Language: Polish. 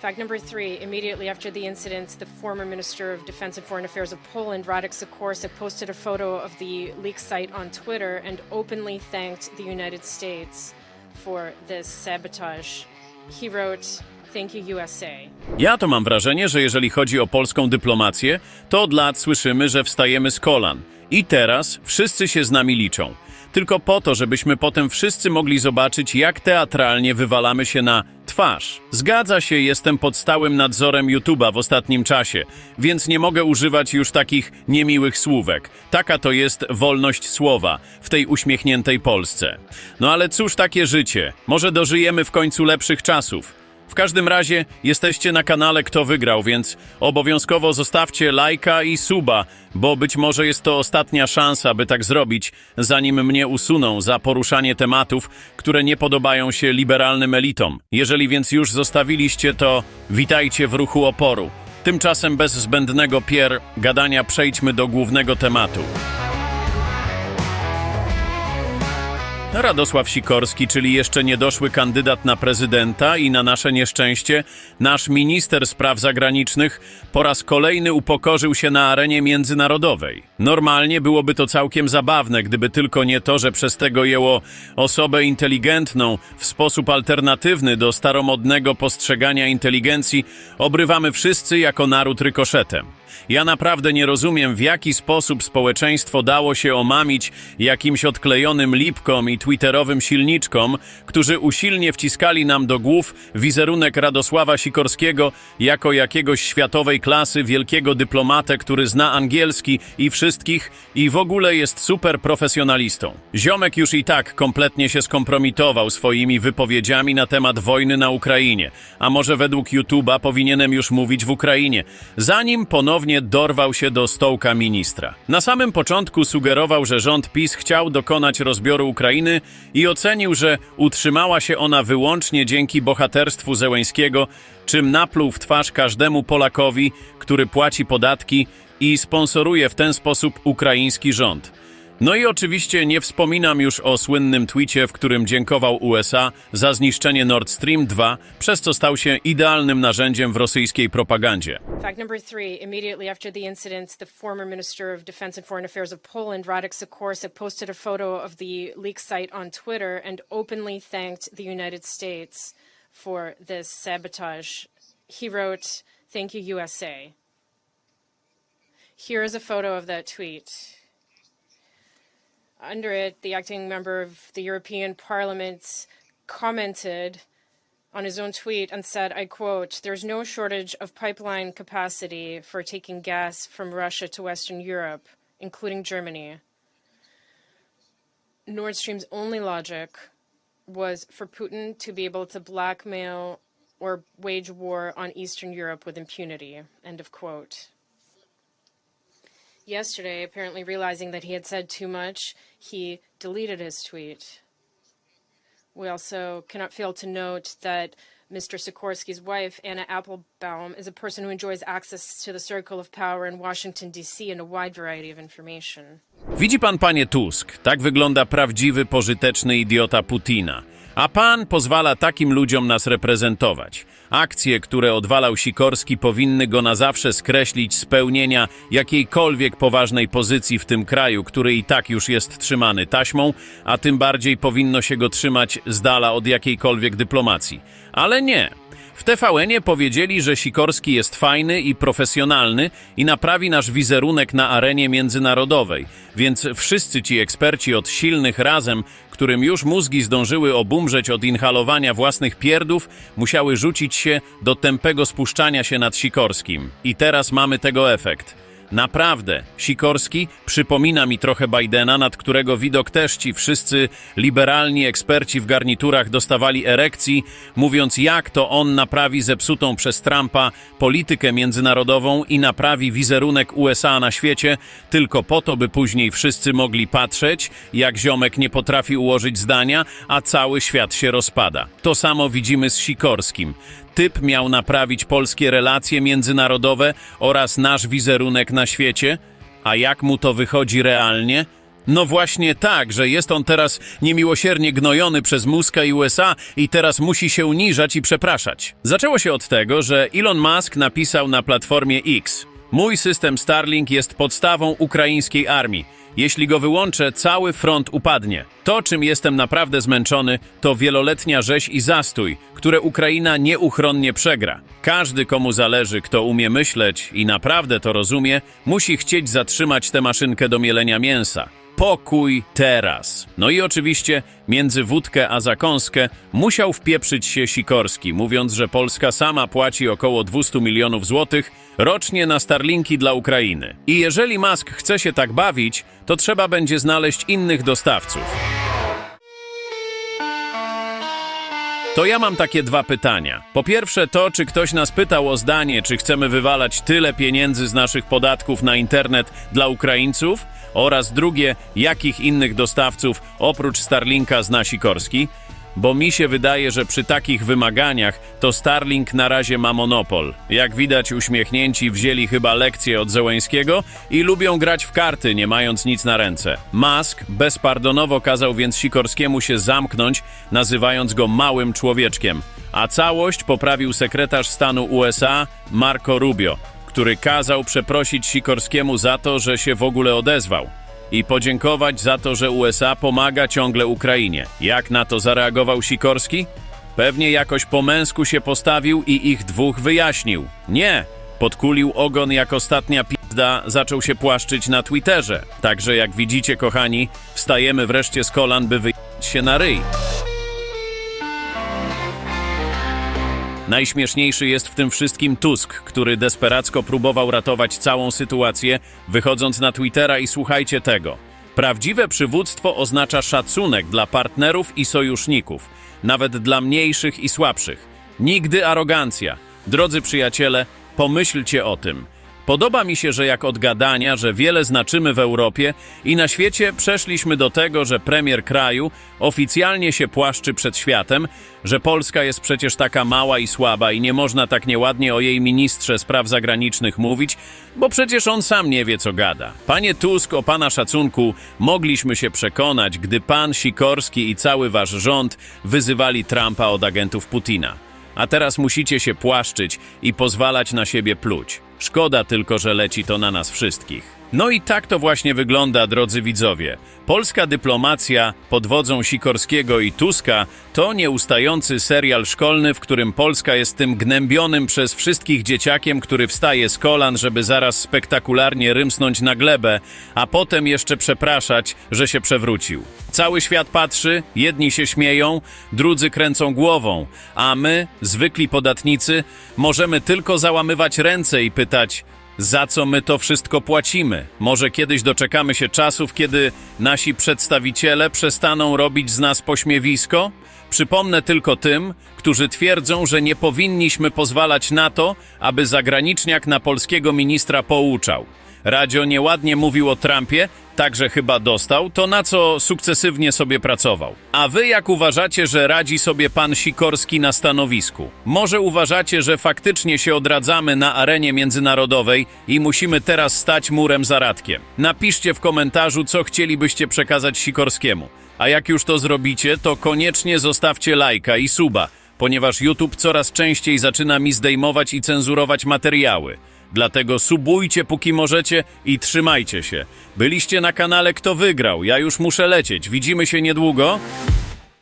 Fact number three immediately after the incident, the former Minister of Defense and Foreign Affairs of Poland, Radek Sikorski, posted a photo of the leak site on Twitter and openly thanked the United States for this sabotage. He wrote, Thank you, USA. Ja to mam wrażenie, że jeżeli chodzi o polską dyplomację, to od lat słyszymy, że wstajemy z kolan. I teraz wszyscy się z nami liczą. Tylko po to, żebyśmy potem wszyscy mogli zobaczyć, jak teatralnie wywalamy się na twarz. Zgadza się, jestem pod stałym nadzorem YouTube'a w ostatnim czasie, więc nie mogę używać już takich niemiłych słówek. Taka to jest wolność słowa w tej uśmiechniętej Polsce. No ale cóż takie życie? Może dożyjemy w końcu lepszych czasów. W każdym razie jesteście na kanale Kto Wygrał, więc obowiązkowo zostawcie lajka i suba, bo być może jest to ostatnia szansa, by tak zrobić, zanim mnie usuną za poruszanie tematów, które nie podobają się liberalnym elitom. Jeżeli więc już zostawiliście, to witajcie w ruchu oporu. Tymczasem bez zbędnego pier gadania przejdźmy do głównego tematu. Radosław Sikorski, czyli jeszcze niedoszły kandydat na prezydenta i na nasze nieszczęście, nasz minister spraw zagranicznych po raz kolejny upokorzył się na arenie międzynarodowej. Normalnie byłoby to całkiem zabawne, gdyby tylko nie to, że przez tego jęło osobę inteligentną w sposób alternatywny do staromodnego postrzegania inteligencji obrywamy wszyscy jako naród rykoszetem. Ja naprawdę nie rozumiem, w jaki sposób społeczeństwo dało się omamić jakimś odklejonym lipkom i twitterowym silniczkom, którzy usilnie wciskali nam do głów wizerunek Radosława Sikorskiego jako jakiegoś światowej klasy wielkiego dyplomatę, który zna angielski i wszystkich i w ogóle jest super profesjonalistą. Ziomek już i tak kompletnie się skompromitował swoimi wypowiedziami na temat wojny na Ukrainie, a może według YouTube'a powinienem już mówić w Ukrainie, zanim ponownie dorwał się do stołka ministra. Na samym początku sugerował, że rząd PiS chciał dokonać rozbioru Ukrainy i ocenił, że utrzymała się ona wyłącznie dzięki bohaterstwu Zełęńskiego, czym napluł w twarz każdemu Polakowi, który płaci podatki i sponsoruje w ten sposób ukraiński rząd. No i oczywiście nie wspominam już o słynnym twicie, w którym dziękował USA za zniszczenie Nord Stream 2, przez co stał się idealnym narzędziem w rosyjskiej propagandzie. Fact number three immediately after the incident, the former Minister of Defense and Foreign Affairs of Poland, Radek Sikorski, posted a photo of the leak site on Twitter and openly thanked the United States for this sabotage. He wrote, Thank you, USA. Here is a photo of that tweet. Under it, the acting member of the European Parliament commented on his own tweet and said, I quote, There's no shortage of pipeline capacity for taking gas from Russia to Western Europe, including Germany. Nord Stream's only logic was for Putin to be able to blackmail or wage war on Eastern Europe with impunity. End of quote. Yesterday, apparently realizing that he had said too much, he deleted his tweet. We also cannot fail to note that Mr. Sikorsky's wife, Anna Applebaum, is a person who enjoys access to the circle of power in Washington, D.C., and a wide variety of information. Widzi pan, panie Tusk, tak wygląda prawdziwy, pożyteczny idiota Putina. A pan pozwala takim ludziom nas reprezentować. Akcje, które odwalał Sikorski, powinny go na zawsze skreślić z pełnienia jakiejkolwiek poważnej pozycji w tym kraju, który i tak już jest trzymany taśmą, a tym bardziej powinno się go trzymać z dala od jakiejkolwiek dyplomacji. Ale nie. W TVN-ie powiedzieli, że Sikorski jest fajny i profesjonalny i naprawi nasz wizerunek na arenie międzynarodowej, więc wszyscy ci eksperci od silnych razem, którym już mózgi zdążyły obumrzeć od inhalowania własnych pierdów, musiały rzucić się do tępego spuszczania się nad Sikorskim. I teraz mamy tego efekt. Naprawdę, Sikorski przypomina mi trochę Bidena, nad którego widok też ci wszyscy liberalni eksperci w garniturach dostawali erekcji, mówiąc jak to on naprawi zepsutą przez Trumpa politykę międzynarodową i naprawi wizerunek USA na świecie, tylko po to, by później wszyscy mogli patrzeć, jak ziomek nie potrafi ułożyć zdania, a cały świat się rozpada. To samo widzimy z Sikorskim. Typ miał naprawić polskie relacje międzynarodowe oraz nasz wizerunek na świecie, a jak mu to wychodzi realnie? No właśnie tak, że jest on teraz niemiłosiernie gnojony przez Muska i USA i teraz musi się uniżać i przepraszać. Zaczęło się od tego, że Elon Musk napisał na platformie X: Mój system Starlink jest podstawą ukraińskiej armii. Jeśli go wyłączę, cały front upadnie. To, czym jestem naprawdę zmęczony, to wieloletnia rzeź i zastój, które Ukraina nieuchronnie przegra. Każdy, komu zależy, kto umie myśleć i naprawdę to rozumie, musi chcieć zatrzymać tę maszynkę do mielenia mięsa. Pokój teraz. No i oczywiście między wódkę a zakąskę musiał wpieprzyć się Sikorski, mówiąc, że Polska sama płaci około 200 milionów złotych rocznie na Starlinki dla Ukrainy. I jeżeli Musk chce się tak bawić, to trzeba będzie znaleźć innych dostawców. To ja mam takie dwa pytania. Po pierwsze to, czy ktoś nas pytał o zdanie, czy chcemy wywalać tyle pieniędzy z naszych podatków na internet dla Ukraińców? Oraz drugie, jakich innych dostawców oprócz Starlinka zna Sikorski? Bo mi się wydaje, że przy takich wymaganiach to Starlink na razie ma monopol. Jak widać, uśmiechnięci wzięli chyba lekcję od Zełęskiego i lubią grać w karty, nie mając nic na ręce. Musk bezpardonowo kazał więc Sikorskiemu się zamknąć, nazywając go małym człowieczkiem. A całość poprawił sekretarz stanu USA Marco Rubio, który kazał przeprosić Sikorskiemu za to, że się w ogóle odezwał i podziękować za to, że USA pomaga ciągle Ukrainie. Jak na to zareagował Sikorski? Pewnie jakoś po męsku się postawił i ich dwóch wyjaśnił. Nie, podkulił ogon jak ostatnia pizda, zaczął się płaszczyć na Twitterze. Także jak widzicie, kochani, wstajemy wreszcie z kolan, by wyjść się na ryj. Najśmieszniejszy jest w tym wszystkim Tusk, który desperacko próbował ratować całą sytuację, wychodząc na Twittera i słuchajcie tego. Prawdziwe przywództwo oznacza szacunek dla partnerów i sojuszników, nawet dla mniejszych i słabszych. Nigdy arogancja. Drodzy przyjaciele, pomyślcie o tym. Podoba mi się, że jak od gadania, że wiele znaczymy w Europie i na świecie przeszliśmy do tego, że premier kraju oficjalnie się płaszczy przed światem, że Polska jest przecież taka mała i słaba i nie można tak nieładnie o jej ministrze spraw zagranicznych mówić, bo przecież on sam nie wie co gada. Panie Tusk, o pana szacunku mogliśmy się przekonać, gdy pan Sikorski i cały wasz rząd wyzywali Trumpa od agentów Putina. A teraz musicie się płaszczyć i pozwalać na siebie pluć. Szkoda tylko, że leci to na nas wszystkich. No i tak to właśnie wygląda, drodzy widzowie. Polska dyplomacja pod wodzą Sikorskiego i Tuska to nieustający serial szkolny, w którym Polska jest tym gnębionym przez wszystkich dzieciakiem, który wstaje z kolan, żeby zaraz spektakularnie rymsnąć na glebę, a potem jeszcze przepraszać, że się przewrócił. Cały świat patrzy, jedni się śmieją, drudzy kręcą głową, a my, zwykli podatnicy, możemy tylko załamywać ręce i pytać, za co my to wszystko płacimy? Może kiedyś doczekamy się czasów, kiedy nasi przedstawiciele przestaną robić z nas pośmiewisko? Przypomnę tylko tym, którzy twierdzą, że nie powinniśmy pozwalać na to, aby zagraniczniak na polskiego ministra pouczał. Radio nieładnie mówił o Trumpie, także chyba dostał, to na co sukcesywnie sobie pracował. A wy jak uważacie, że radzi sobie pan Sikorski na stanowisku? Może uważacie, że faktycznie się odradzamy na arenie międzynarodowej i musimy teraz stać murem za radkiem? Napiszcie w komentarzu, co chcielibyście przekazać Sikorskiemu. A jak już to zrobicie, to koniecznie zostawcie lajka i suba, ponieważ YouTube coraz częściej zaczyna mi zdejmować i cenzurować materiały. Dlatego subujcie póki możecie i trzymajcie się. Byliście na kanale Kto Wygrał. Ja już muszę lecieć. Widzimy się niedługo.